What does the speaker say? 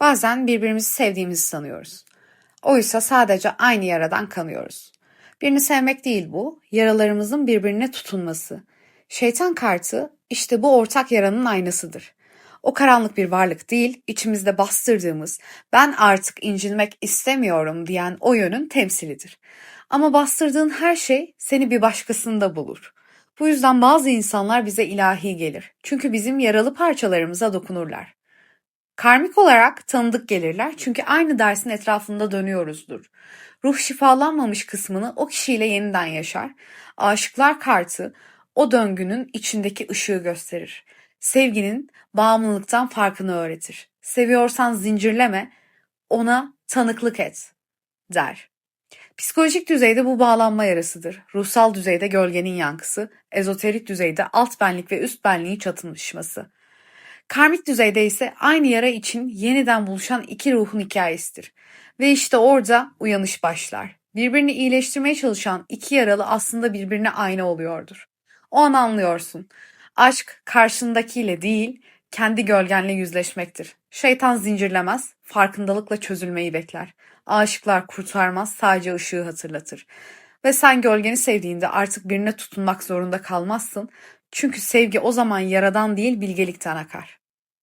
Bazen birbirimizi sevdiğimizi sanıyoruz. Oysa sadece aynı yaradan kanıyoruz. Birini sevmek değil bu, yaralarımızın birbirine tutunması. Şeytan kartı işte bu ortak yaranın aynasıdır. O karanlık bir varlık değil, içimizde bastırdığımız, ben artık incinmek istemiyorum diyen o yönün temsilidir. Ama bastırdığın her şey seni bir başkasında bulur. Bu yüzden bazı insanlar bize ilahi gelir. Çünkü bizim yaralı parçalarımıza dokunurlar. Karmik olarak tanıdık gelirler çünkü aynı dersin etrafında dönüyoruzdur. Ruh şifalanmamış kısmını o kişiyle yeniden yaşar. Aşıklar kartı o döngünün içindeki ışığı gösterir. Sevginin bağımlılıktan farkını öğretir. Seviyorsan zincirleme, ona tanıklık et der. Psikolojik düzeyde bu bağlanma yarasıdır. Ruhsal düzeyde gölgenin yankısı, ezoterik düzeyde alt benlik ve üst benliğin çatışması. Karmik düzeyde ise aynı yara için yeniden buluşan iki ruhun hikayesidir. Ve işte orada uyanış başlar. Birbirini iyileştirmeye çalışan iki yaralı aslında birbirine ayna oluyordur. O an anlıyorsun. Aşk karşındakiyle değil, kendi gölgenle yüzleşmektir. Şeytan zincirlemez, farkındalıkla çözülmeyi bekler. Aşıklar kurtarmaz, sadece ışığı hatırlatır. Ve sen gölgeni sevdiğinde artık birine tutunmak zorunda kalmazsın. Çünkü sevgi o zaman yaradan değil bilgelikten akar.